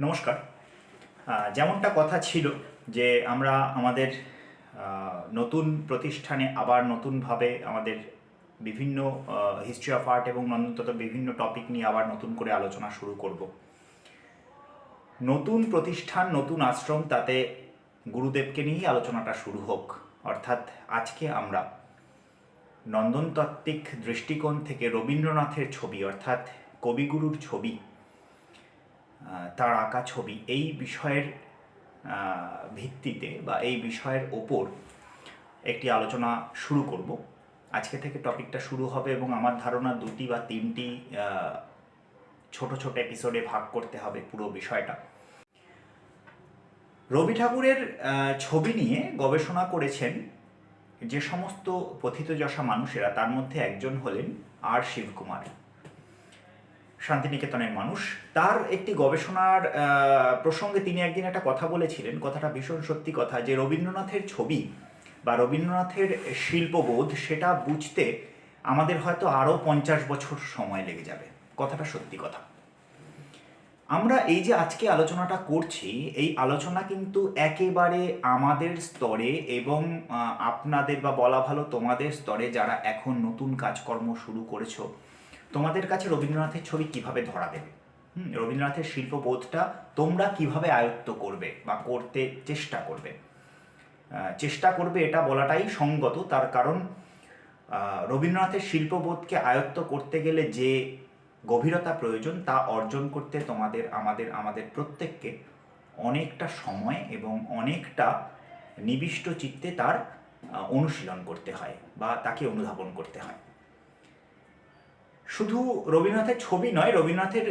নমস্কার। যেমনটা কথা ছিল যে আমরা আমাদের নতুন প্রতিষ্ঠানে আবার নতুনভাবে আমাদের বিভিন্ন হিস্ট্রি অফ আর্ট এবং নন্দনত বিভিন্ন টপিক নিয়ে আবার নতুন করে আলোচনা শুরু করব। নতুন প্রতিষ্ঠান, নতুন আশ্রম, তাতে গুরুদেবকে নিয়েই আলোচনাটা শুরু হোক। অর্থাৎ আজকে আমরা নন্দনতাত্ত্বিক দৃষ্টিকোণ থেকে রবীন্দ্রনাথের ছবি, অর্থাৎ কবিগুরুর ছবি তার আঁকা ছবি এই বিষয়ের ভিত্তিতে বা এই বিষয়ের ওপর একটি আলোচনা শুরু করব। আজকে থেকে টপিকটা শুরু হবে এবং আমার ধারণা দুটি বা তিনটি ছোট ছোট এপিসোডে ভাগ করতে হবে পুরো বিষয়টা। রবি ঠাকুরের ছবি নিয়ে গবেষণা করেছেন যে সমস্ত পথিতযশা মানুষেরা, তার মধ্যে একজন হলেন আর শিবকুমার। শান্তিনিকেতনের মানুষ। তার একটি গবেষণার প্রসঙ্গে তিনি একদিন একটা কথা বলেছিলেন। কথাটা ভীষণ সত্যি কথা যে রবীন্দ্রনাথের ছবি বা রবীন্দ্রনাথের শিল্পবোধ, সেটা বুঝতে আমাদের হয়তো আরও পঞ্চাশ বছর সময় লেগে যাবে। কথাটা সত্যি কথা। আমরা এই যে আজকে আলোচনাটা করছি, এই আলোচনা কিন্তু একেবারে আমাদের স্তরে এবং আপনাদের বা বলা ভালো তোমাদের স্তরে যারা এখন নতুন কাজকর্ম শুরু করেছ তোমাদের কাছে রবীন্দ্রনাথের ছবি কীভাবে ধরা দেবে? হুম, রবীন্দ্রনাথের শিল্পবোধটা তোমরা কীভাবে আয়ত্ত করবে বা করতে চেষ্টা করবে? চেষ্টা করবে এটা বলাটাই সঙ্গত তার কারণ রবীন্দ্রনাথের শিল্পবোধকে আয়ত্ত করতে গেলে যে গভীরতা প্রয়োজন তা অর্জন করতে তোমাদের আমাদের আমাদের প্রত্যেককে অনেকটা সময় এবং অনেকটা নিবিষ্ট চিত্তে তার অনুশীলন করতে হয় বা তাকে অনুধাবন করতে হয়। শুধু রবীন্দ্রনাথের ছবি নয়, রবীন্দ্রনাথের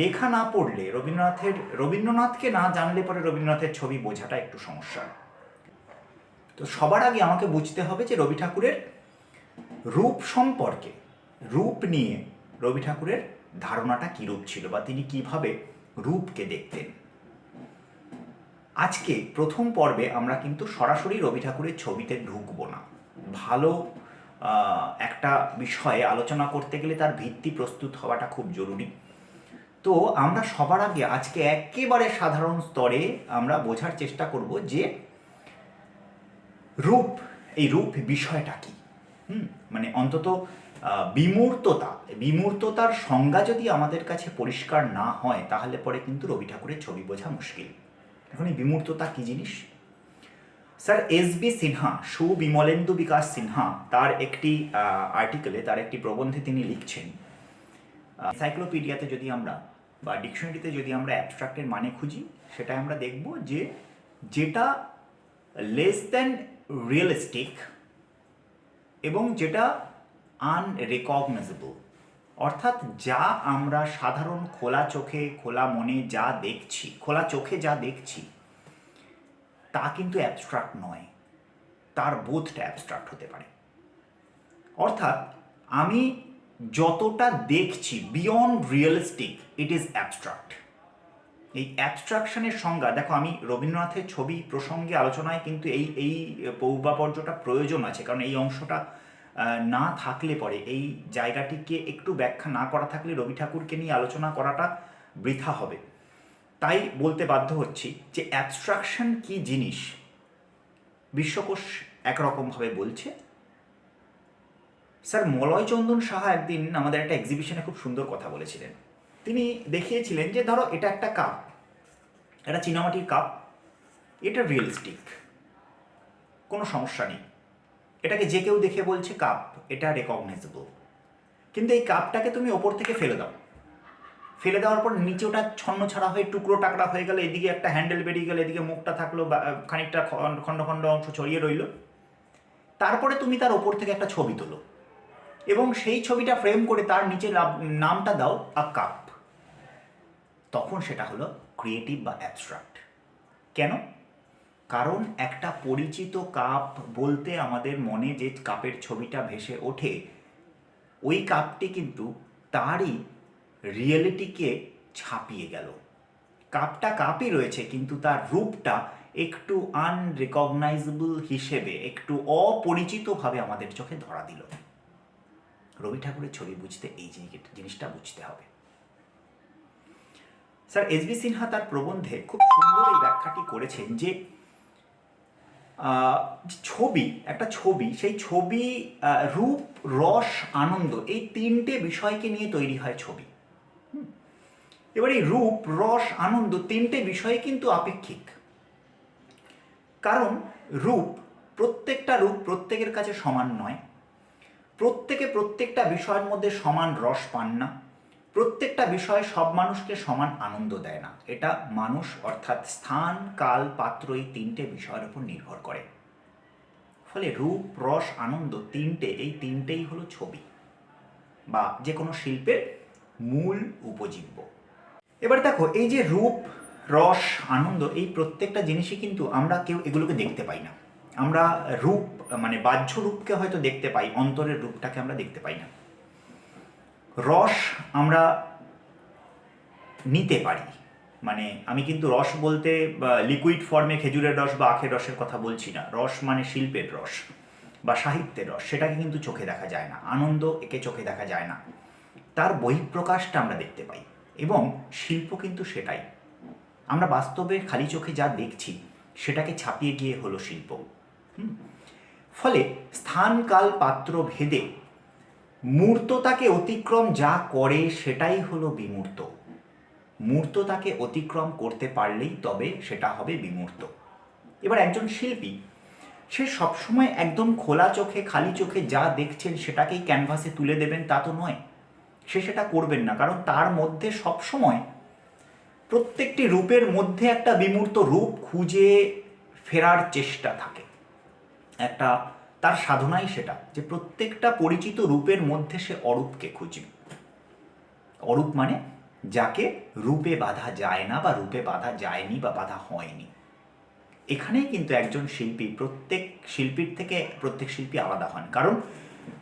লেখা না পড়লে, রবীন্দ্রনাথের, রবীন্দ্রনাথকে না জানলে পরে রবীন্দ্রনাথের ছবি বোঝাটা একটু সমস্যা। তো সবার আগে আমাকে বুঝতে হবে যে রবি ঠাকুরের রূপ সম্পর্কে, রূপ নিয়ে রবি ঠাকুরের ধারণাটা কীরূপ ছিল বা তিনি কীভাবে রূপকে দেখতেন। আজকে প্রথম পর্বে আমরা কিন্তু সরাসরি রবি ঠাকুরের ছবিতে ঢুকবো না। ভালো একটা বিষয়ে আলোচনা করতে গেলে তার ভিত্তি প্রস্তুত হওয়াটা খুব জরুরি। তো আমরা সবার আগে আজকে একেবারে সাধারণ স্তরে আমরা বোঝার চেষ্টা করব যে রূপ, এই রূপ বিষয়টা কি? হুম মানে অন্তত বিমূর্ততা বিমূর্ততার সংজ্ঞা যদি আমাদের কাছে পরিষ্কার না হয়, তাহলে পরে কিন্তু রবি ঠাকুরের ছবি বোঝা মুশকিল। এখন এই বিমূর্ততা কী জিনিস? Sir S B Sinha Subimalendu Bikash Sinha তার একটি আর্টিকেলে তার একটি প্রবন্ধে তিনি লিখছেন। সাইক্লোপিডিয়াতে যদি আমরা বা ডিকশনারিতে যদি আমরা অ্যাবস্ট্রাক্টের মানে খুঁজি সেটা আমরা দেখব যে যেটা লেস দ্যান রিয়েলিস্টিক এবং যেটা আনরেকগনাইজেবল অর্থাৎ যা আমরা সাধারণ খোলা চোখে, খোলা মনে যা দেখছি, খোলা চোখে যা দেখছি তা কিন্তু অ্যাবস্ট্রাক্ট নয়। তার বোধটা অ্যাবস্ট্রাক্ট হতে পারে। অর্থাৎ আমি যতটা দেখছি beyond realistic it is abstract এই অ্যাবস্ট্রাকশনের সংজ্ঞা, দেখো আমি রবীন্দ্রনাথের ছবি প্রসঙ্গে আলোচনায় কিন্তু এই এই পৌবাপর্যটা প্রয়োজন আছে। কারণ এই অংশটা না থাকলে পরে, এই জায়গাটিকে একটু ব্যাখ্যা না করা থাকলে রবি ঠাকুরকে নিয়ে আলোচনা করাটা বৃথা হবে। তাই বলতে বাধ্য হচ্ছি যে অ্যাবস্ট্রাকশন কি জিনিস? বিশ্বকোষ একরকমভাবে বলছে। স্যার মলয় চন্দন সাহা একদিন আমাদের একটা এক্সিবিশনে খুব সুন্দর কথা বলেছিলেন। তিনি দেখিয়েছিলেন যে ধরো এটা একটা কাপ এটা চীনামাটির কাপ এটা রিয়েলিস্টিক কোনো সমস্যা নেই। এটাকে যে কেউ দেখে বলছে কাপ এটা রেকগনাইজেবল কিন্তু এই কাপটাকে তুমি ওপর থেকে ফেলে দাও। ফেলে দেওয়ার পর নিচে ওটা ছন্ন ছাড়া হয়ে টুকরো টাকরা হয়ে গেল, এদিকে একটা হ্যান্ডেল বেরিয়ে গেল, এদিকে মুখটা থাকল খানিকটা খণ্ড খণ্ড অংশ ছড়িয়ে রইল। তারপরে তুমি তার ওপর থেকে একটা ছবি তোলো এবং সেই ছবিটা ফ্রেম করে তার নিচে নামটা দাও আ কাপ তখন সেটা হলো ক্রিয়েটিভ বা অ্যাবস্ট্রাক্ট কেন? কারণ একটা পরিচিত কাপ বলতে আমাদের মনে যে কাপের ছবিটা ভেসে ওঠে, ওই কাপটি কিন্তু তারই রিয়েলিটিকে ছাপিয়ে গেল। কাপটা কাপই রয়েছে, কিন্তু তার রূপটা একটু আনরেকগনাইজেবল হিসেবে, একটু অপরিচিতভাবে আমাদের চোখে ধরা দিল। রবি ঠাকুরের ছবি বুঝতে এই জিনিস- জিনিসটা বুঝতে হবে। স্যার, এস বি সিনহা তার প্রবন্ধে খুব সুন্দর এই ব্যাখ্যাটি করেছেন যে ছবি, একটা ছবি, সেই ছবি রূপ, রস, আনন্দ, এই তিনটে বিষয়কে নিয়ে তৈরি হয় ছবি। এবার এই রূপ, রস, আনন্দ তিনটে বিষয় কিন্তু আপেক্ষিক। কারণ রূপ প্রত্যেকটা রূপ প্রত্যেকের কাছে সমান নয়। প্রত্যেকে প্রত্যেকটা বিষয়ের মধ্যে সমান রস পান না। প্রত্যেকটা বিষয় সব মানুষকে সমান আনন্দ দেয় না। এটা মানুষ অর্থাৎ স্থান, কাল, পাত্র এই তিনটে বিষয়ের উপর নির্ভর করে। ফলে রূপ, রস, আনন্দ তিনটে, এই তিনটেই হলো ছবি বা যে কোনো শিল্পের মূল উপজীব্য। এবার দেখো, এই যে রূপ, রস, আনন্দ, এই প্রত্যেকটা জিনিসই কিন্তু আমরা কেউ এগুলোকে দেখতে পাই না। আমরা রূপ মানে বাহ্য রূপকে হয়তো দেখতে পাই, অন্তরের রূপটাকে আমরা দেখতে পাই না। রস আমরা নিতে পারি। মানে আমি কিন্তু রস বলতে লিকুইড ফর্মে খেজুরের রস বা আখের রসের কথা বলছি না। রস মানে শিল্পের রস বা সাহিত্যের রস, সেটাকে কিন্তু চোখে দেখা যায় না। আনন্দ একে চোখে দেখা যায় না। তার বহিঃপ্রকাশটা আমরা দেখতে পাই। এবং শিল্প কিন্তু সেটাই। আমরা বাস্তবে খালি চোখে যা দেখছি, সেটাকে ছাপিয়ে গিয়ে হলো শিল্প? ফলে স্থান কাল পাত্র ভেদে মূর্ততাকে অতিক্রম যা করে, সেটাই হলো বিমূর্ত। মূর্ততাকে অতিক্রম করতে পারলেই তবে সেটা হবে বিমূর্ত। এবার একজন শিল্পী, সে সবসময় একদম খোলা চোখে, খালি চোখে যা দেখছেন, সেটাকেই ক্যানভাসে তুলে দেবেন, তা তো নয়। সে সেটা করবেন না। কারণ তার মধ্যে সবসময় প্রত্যেকটি রূপের মধ্যে একটা বিমূর্ত রূপ খুঁজে ফেরার চেষ্টা থাকে। একটা তার সাধনাই সেটা যে প্রত্যেকটা পরিচিত রূপের মধ্যে সে অরূপকে খুঁজবে অরূপ মানে যাকে রূপে বাধা যায় না বা রূপে বাধা যায়নি বা বাধা হয়নি। এখানেই কিন্তু একজন শিল্পী প্রত্যেক শিল্পীর থেকে প্রত্যেক শিল্পী আলাদা হন। কারণ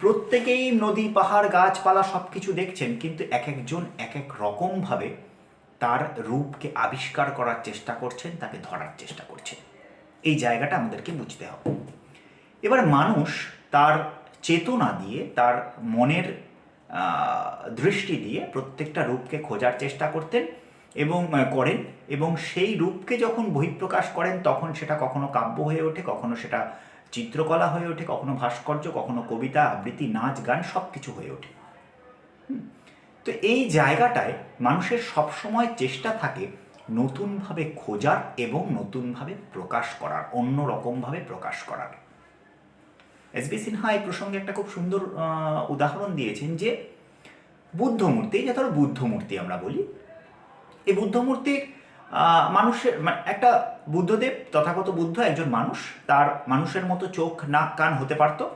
প্রত্যেকেই নদী, পাহাড়, গাছপালা সব কিছু দেখছেন, কিন্তু এক একজন এক এক রকমভাবে তার রূপকে আবিষ্কার করার চেষ্টা করছেন, তাকে ধরার চেষ্টা করছেন। এই জায়গাটা আমাদেরকে বুঝতে হবে। এবার মানুষ তার চেতনা দিয়ে, তার মনের দৃষ্টি দিয়ে প্রত্যেকটা রূপকে খোঁজার চেষ্টা করতেন এবং করেন এবং সেই রূপকে যখন বহিঃপ্রকাশ করেন, তখন সেটা কখনো কাব্য হয়ে ওঠে, কখনো সেটা চিত্রকলা হয়ে ওঠে কখনো ভাস্কর্য কখনো কবিতা আবৃত্তি নাচ গান সব কিছু হয়ে ওঠে। তো এই জায়গাটায় মানুষের সবসময় চেষ্টা থাকে নতুনভাবে খোঁজার এবং নতুনভাবে প্রকাশ করার অন্য রকমভাবে প্রকাশ করার। এস বি সিনহা এই প্রসঙ্গে একটা খুব সুন্দর উদাহরণ দিয়েছেন যে বুদ্ধমূর্তি যে ধরো বুদ্ধ মূর্তি আমরা বলি এই বুদ্ধ মূর্তির আহ, মানুষের মানে একটা বুদ্ধদেব, তথাগত বুদ্ধ একজন মানুষ, তার মানুষের মতো চোখ, নাক, কান হতে পারত।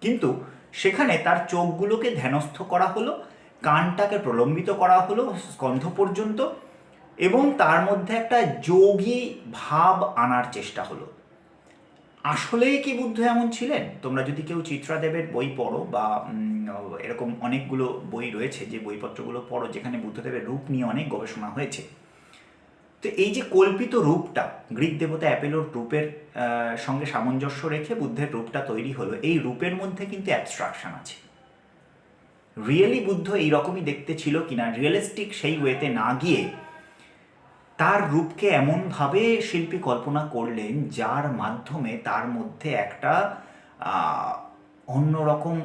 কিন্তু সেখানে তার চোখগুলোকে ধ্যানস্থ করা হলো, কানটাকে প্রলম্বিত করা হলো স্কন্ধ পর্যন্ত, এবং তার মধ্যে একটা যোগী ভাব আনার চেষ্টা হলো। আসলেই কি বুদ্ধ এমন ছিলেন? তোমরা যদি কেউ চিত্রাদেবের বই পড়ো বা এরকম অনেকগুলো বই রয়েছে, যে বইপত্রগুলো পড়ো, যেখানে বুদ্ধদেবের রূপ নিয়ে অনেক গবেষণা হয়েছে তো এই যে কল্পিত রূপটা, গ্রিক দেবতা অ্যাপেলোর রূপের সঙ্গে সামঞ্জস্য রেখে বুদ্ধের রূপটা তৈরি হলো, এই রূপের মধ্যে কিন্তু অ্যাবস্ট্রাকশন আছে। রিয়েলি বুদ্ধ এই রকমই দেখতে ছিল কিনা রিয়েলিস্টিক সেই ওয়েতে না গিয়ে তার রূপকে এমনভাবে শিল্পী কল্পনা করলেন, যার মাধ্যমে তার মধ্যে একটা অন্যরকম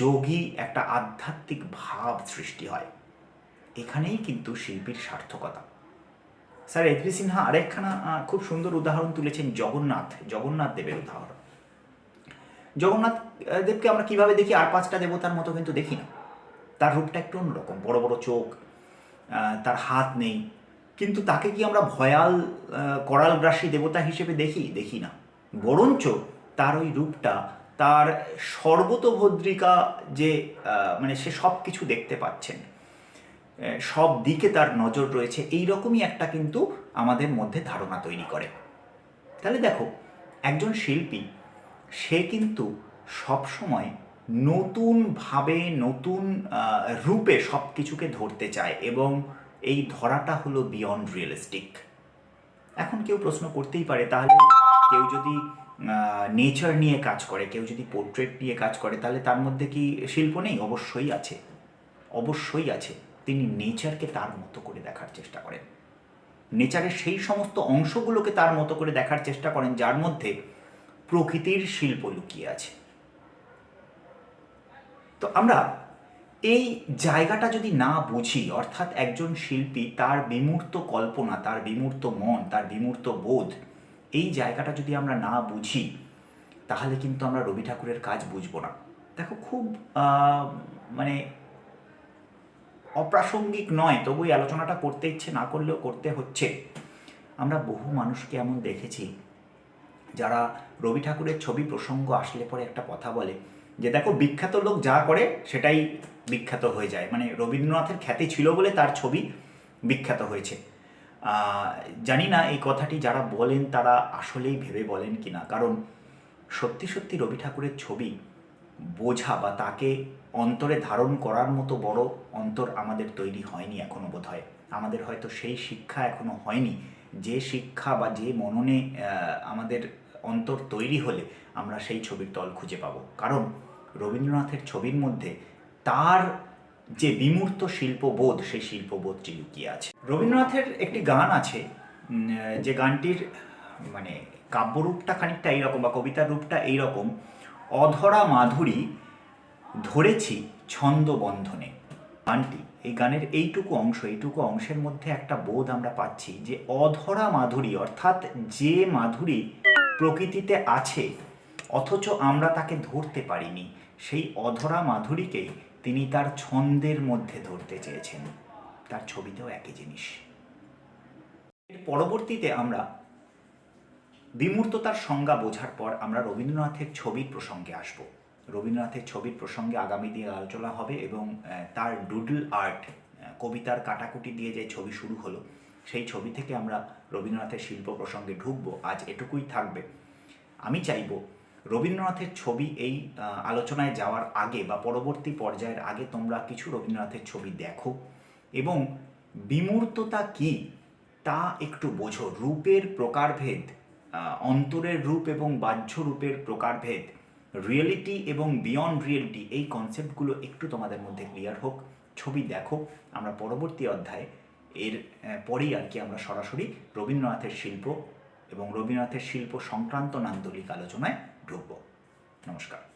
যোগী, একটা আধ্যাত্মিক ভাব সৃষ্টি হয়। এখানেই কিন্তু শিল্পীর সার্থকতা। স্যার এফ সিনহা আরেকখানা খুব সুন্দর উদাহরণ তুলেছেন জগন্নাথ জগন্নাথ দেবের উদাহরণ। জগন্নাথ দেবকে আমরা কীভাবে দেখি? আর পাঁচটা দেবতার মতো কিন্তু দেখি না। তার রূপটা একটু অন্যরকম বড় বড় চোখ তার হাত নেই। কিন্তু তাকে কি আমরা ভয়াল আহ, করালগ্রাসী দেবতা হিসেবে দেখি? দেখি না। বরঞ্চ তার ওই রূপটা তার সর্বতভদ্রিকা যে মানে সে সব কিছু দেখতে পাচ্ছেন। সব দিকে তার নজর রয়েছে। এই রকমই একটা কিন্তু আমাদের মধ্যে ধারণা তৈরি করে। তাহলে দেখো, একজন শিল্পী, সে কিন্তু সবসময় নতুনভাবে নতুন রূপে সব কিছুকে ধরতে চায় এবং এই ধরাটা হলো বিয়ন্ড রিয়েলিস্টিক এখন কেউ প্রশ্ন করতেই পারে, তাহলে কেউ যদি নেচার নিয়ে কাজ করে, কেউ যদি পোর্ট্রেট নিয়ে কাজ করে, তাহলে তার মধ্যে কি শিল্প নেই? অবশ্যই আছে। অবশ্যই আছে। তিনি নেচারকে তার মতো করে দেখার চেষ্টা করেন। নেচারের সেই সমস্ত অংশগুলোকে তার মতো করে দেখার চেষ্টা করেন যার মধ্যে প্রকৃতির শিল্প লুকিয়ে আছে। তো আমরা এই জায়গাটা যদি না বুঝি, অর্থাৎ একজন শিল্পী তার বিমূর্ত কল্পনা, তার বিমূর্ত মন, তার বিমূর্ত বোধ, এই জায়গাটা যদি আমরা না বুঝি, তাহলে কিন্তু আমরা রবি ঠাকুরের কাজ বুঝব না। দেখো খুব মানে অপ্রাসঙ্গিক নয়, তবু এই আলোচনাটা করতে ইচ্ছে না করলেও করতে হচ্ছে। আমরা বহু মানুষকে এমন দেখেছি, যারা রবি ঠাকুরের ছবি প্রসঙ্গ আসলে পরে একটা কথা বলে যে, দেখো, বিখ্যাত লোক যা করে সেটাই বিখ্যাত হয়ে যায়। মানে রবীন্দ্রনাথের খ্যাতি ছিল বলে তার ছবি বিখ্যাত হয়েছে। জানি না এই কথাটি যারা বলেন তারা আসলেই ভেবে বলেন কি না কারণ সত্যি সত্যি রবি ঠাকুরের ছবি বোঝা বা তাকে অন্তরে ধারণ করার মতো বড় অন্তর আমাদের তৈরি হয়নি এখনও বোধ হয় আমাদের হয়তো সেই শিক্ষা এখনও হয়নি। যে শিক্ষা বা যে মননে আমাদের অন্তর তৈরি হলে আমরা সেই ছবির তল খুঁজে পাবো। কারণ রবীন্দ্রনাথের ছবির মধ্যে তার যে বিমূর্ত শিল্পবোধ, সেই শিল্পবোধটি লুকিয়ে আছে। রবীন্দ্রনাথের একটি গান আছে যে গানটির মানে কাব্যরূপটা খানিকটা এইরকম বা কবিতার রূপটা এইরকম। অধরা মাধুরী ধরেছি ছন্দ বন্ধনে গানটি এই গানের এইটুকু অংশ, এইটুকু অংশের মধ্যে একটা বোধ আমরা পাচ্ছি যে অধরা মাধুরী অর্থাৎ যে মাধুরী প্রকৃতিতে আছে, অথচ আমরা তাকে ধরতে পারিনি, সেই অধরা মাধুরীকেই তিনি তার ছন্দের মধ্যে ধরতে চেয়েছেন। তার ছবিতেও একই জিনিস। পরবর্তীতে আমরা বিমূর্ততার সংজ্ঞা বোঝার পর আমরা রবীন্দ্রনাথের ছবির প্রসঙ্গে আসব। রবীন্দ্রনাথের ছবির প্রসঙ্গে আগামী দিনে আলোচনা হবে এবং তার ডুডল আর্ট কবিতার কাটাকুটি দিয়ে যে ছবি শুরু হলো, সেই ছবি থেকে আমরা রবীন্দ্রনাথের শিল্প প্রসঙ্গে ঢুকবো। আজ এটুকুই থাকবে। আমি চাইব রবীন্দ্রনাথের ছবি এই আলোচনায় যাওয়ার আগে বা পরবর্তী পর্যায়ের আগে তোমরা কিছু রবীন্দ্রনাথের ছবি দেখো এবং বিমূর্ততা কি তা একটু বোঝো। রূপের প্রকারভেদ অন্তরের রূপ এবং বাহ্য রূপের প্রকারভেদ রিয়েলিটি এবং বিয়ন্ড রিয়েলিটি এই কনসেপ্টগুলো একটু তোমাদের মধ্যে ক্লিয়ার হোক, ছবি দেখো। আমরা পরবর্তী অধ্যায় এর পরেই আর কি আমরা সরাসরি রবীন্দ্রনাথের শিল্প এবং রবীন্দ্রনাথের শিল্প সংক্রান্ত নান্দলিক আলোচনায় ঢুকব। নমস্কার।